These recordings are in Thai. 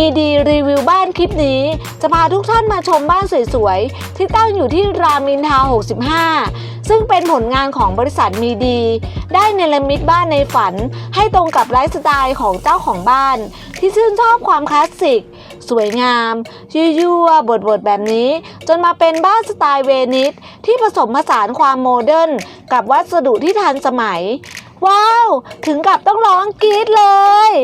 มีดีรีวิวบ้านคลิปนี้ จะพาทุกท่านมาชมบ้านสวยๆ ที่ตั้งอยู่ที่รามินทรา65 ซึ่งเป็นผลงานของบริษัทมีดี ได้เนรมิตบ้านในฝัน ให้ตรงกับไลฟ์สไตล์ของเจ้าของบ้าน ที่ชื่นชอบความคลาสสิก สวยงามยั่วๆบดๆ แบบนี้ จนมาเป็นบ้านสไตล์เวนิสที่ผสมผสานความโมเดิร์นกับวัสดุที่ทันสมัย ว้าว ถึงกับต้องร้องกรี๊ดเลย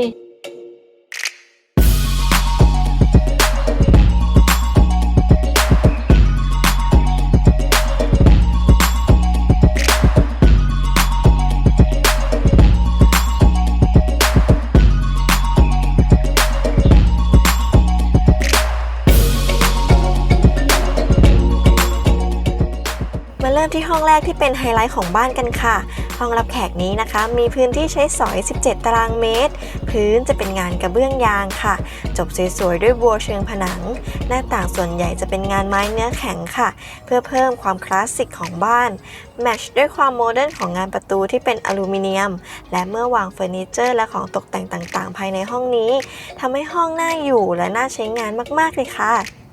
ริ่มที่ห้องแรกที่เป็นไฮไลท์ของบ้านกันค่ะ ห้องรับแขกนี้นะคะ มีพื้นที่ใช้สอย 17 ตารางเมตร พื้นจะเป็นงานกระเบื้องยางค่ะ จบสวยๆด้วยบัวเชิงผนัง หน้าต่างส่วนใหญ่จะเป็นงานไม้เนื้อแข็งค่ะ เพื่อเพิ่มความคลาสสิกของบ้านแมทช์ด้วยความโมเดิร์นของงานประตูที่เป็นอลูมิเนียม และเมื่อวางเฟอร์นิเจอร์และของตกแต่งต่างๆ ภายในห้องนี้ทำให้ห้องน่าอยู่และน่าใช้งานมากๆเลยค่ะ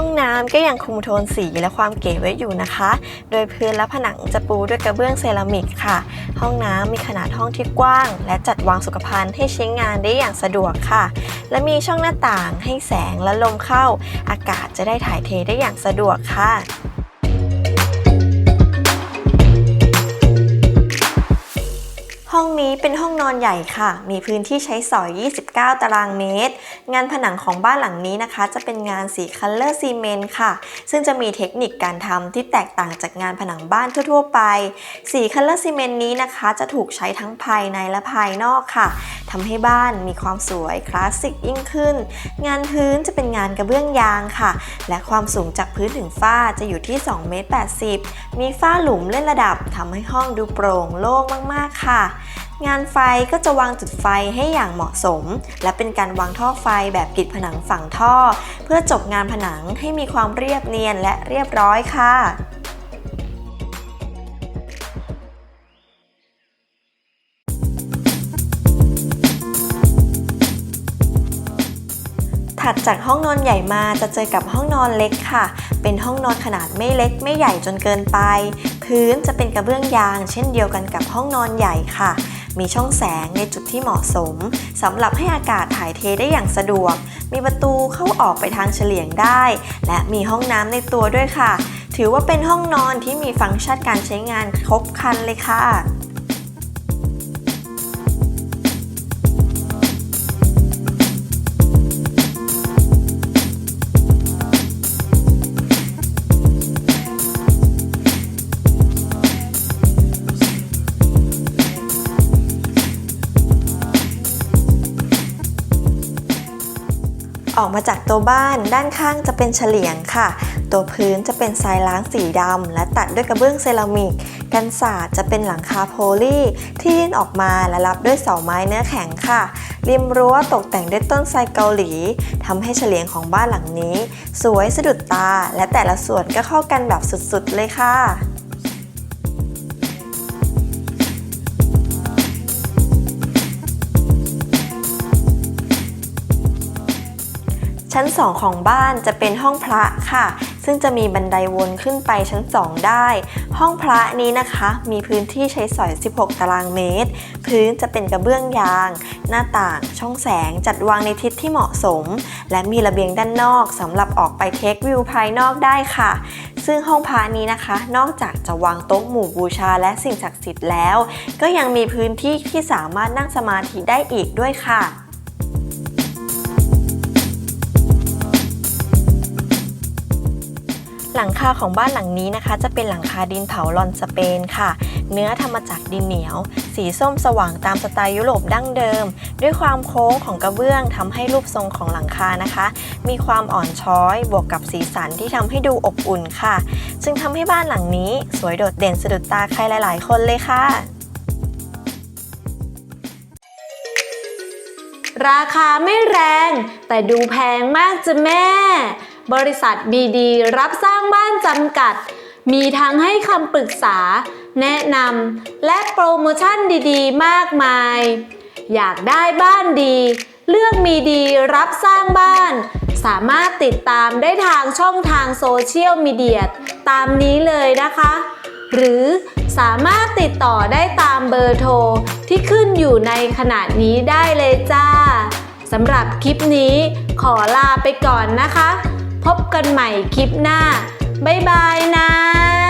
ห้องน้ำก็ยังคงโทนสีและความเก๋ไว้อยู่นะคะ โดยพื้นและผนังจะปูด้วยกระเบื้องเซรามิกค่ะ ห้องน้ำมีขนาดห้องที่กว้าง และจัดวางสุขภัณฑ์ให้ใช้งานได้อย่างสะดวกค่ะ และมีช่องหน้าต่างให้แสงและลมเข้า อากาศจะได้ถ่ายเทได้อย่างสะดวกค่ะ นี้เป็นห้องนอนใหญ่ค่ะ มีพื้นที่ใช้สอย 29 ตารางเมตร งานผนังของบ้านหลังนี้นะคะ จะเป็นงานสีคัลเลอร์ซีเมนต์ค่ะ ซึ่งจะมีเทคนิคการทำที่แตกต่างจากงานผนังบ้านทั่ว ๆ ไป สีคัลเลอร์ซีเมนต์นี้นะคะ จะถูกใช้ทั้งภายในและภายนอกค่ะทำให้บ้านมีความสวยคลาสสิกยิ่งขึ้น งานพื้นจะเป็นงานกระเบื้องยางค่ะ และความสูงจากพื้นถึงฝ้าจะอยู่ที่2เมตร80 มีฝ้าหลุมเล่นระดับทำให้ห้องดูโปร่งโล่งมาก ๆ ค่ะงานไฟก็จะวางจุดไฟให้อย่างเหมาะสม และเป็นการวางท่อไฟแบบปิดผนังฝั่งท่อ เพื่อจบงานผนังให้มีความเรียบเนียนและเรียบร้อยค่ะถัดจากห้องนอนใหญ่มาจะเจอกับห้องนอนเล็กค่ะ เป็นห้องนอนขนาดไม่เล็กไม่ใหญ่จนเกินไป พื้นจะเป็นกระเบื้องยาง เช่นเดียวกันกับห้องนอนใหญ่ค่ะ มีช่องแสงในจุดที่เหมาะสมสำหรับให้อากาศถ่ายเทได้อย่างสะดวก มีประตูเข้าออกไปทางเฉลียงได้ และมีห้องน้ำในตัวด้วยค่ะ ถือว่าเป็นห้องนอนที่มีฟังก์ชันการใช้งานครบครันเลยค่ะ ออกมาจากตัวบ้านด้านข้างจะเป็นเฉลียงค่ะ ตัวพื้นจะเป็นทรายล้างสีดำและตัดด้วยกระเบื้องเซรามิก กันศาสตร์จะเป็นหลังคาโพลีที่ยื่นออกมาและรับด้วยเสาไม้เนื้อแข็งค่ะ ริมรั้วตกแต่งด้วยต้นไทรเกาหลีทำให้เฉลียงของบ้านหลังนี้ สวยสะดุดตาและแต่ละส่วนก็เข้ากันแบบสุดๆเลยค่ะ ชั้น 2 ของบ้านจะเป็นห้องพระค่ะ ซึ่งจะมีบันไดวนขึ้นไปชั้น 2 ได้ ห้องพระนี้นะคะ มีพื้นที่ใช้สอย 16 ตารางเมตร พื้นจะเป็นกระเบื้องยาง หน้าต่างช่องแสงจัดวางในทิศที่เหมาะสม และมีระเบียงด้านนอกสำหรับออกไปเทควิวภายนอกได้ค่ะ ซึ่งห้องพระนี้นะคะ นอกจากจะวางโต๊ะหมู่บูชาและสิ่งศักดิ์สิทธิ์แล้ว ก็ยังมีพื้นที่ที่สามารถนั่งสมาธิได้อีกด้วยค่ะ หลังคาของบ้านหลังนี้นะคะ จะเป็นหลังคาดินเผาลอนสเปนค่ะ เนื้อทำมาจากดินเหนียว สีส้มสว่างตามสไตล์ยุโรปดั้งเดิม ด้วยความโค้งของกระเบื้องทำให้รูปทรงของหลังคานะคะ มีความอ่อนช้อยบวกกับสีสันที่ทำให้ดูอบอุ่นค่ะ จึงทำให้บ้านหลังนี้ สวยโดดเด่นสะดุดตาใครหลาย ๆ คนเลยค่ะราคาไม่แรง แต่ดูแพงมากจ้ะแม่ บริษัทบีดีรับสร้างบ้านจำกัด มีทั้งให้คำปรึกษา แนะนำและโปรโมชั่นดีๆ มากมาย อยากได้บ้านดี เลือกมีดีรับสร้างบ้าน สามารถติดตามได้ทางช่องทางโซเชียลมีเดียตามนี้เลยนะคะ หรือสามารถติดต่อได้ตามเบอร์โทรที่ขึ้นอยู่ในขณะนี้ได้เลยจ้าสำหรับคลิปนี้ขอลาไปก่อนนะคะ พบกันใหม่คลิปหน้า บ๊ายบายนะ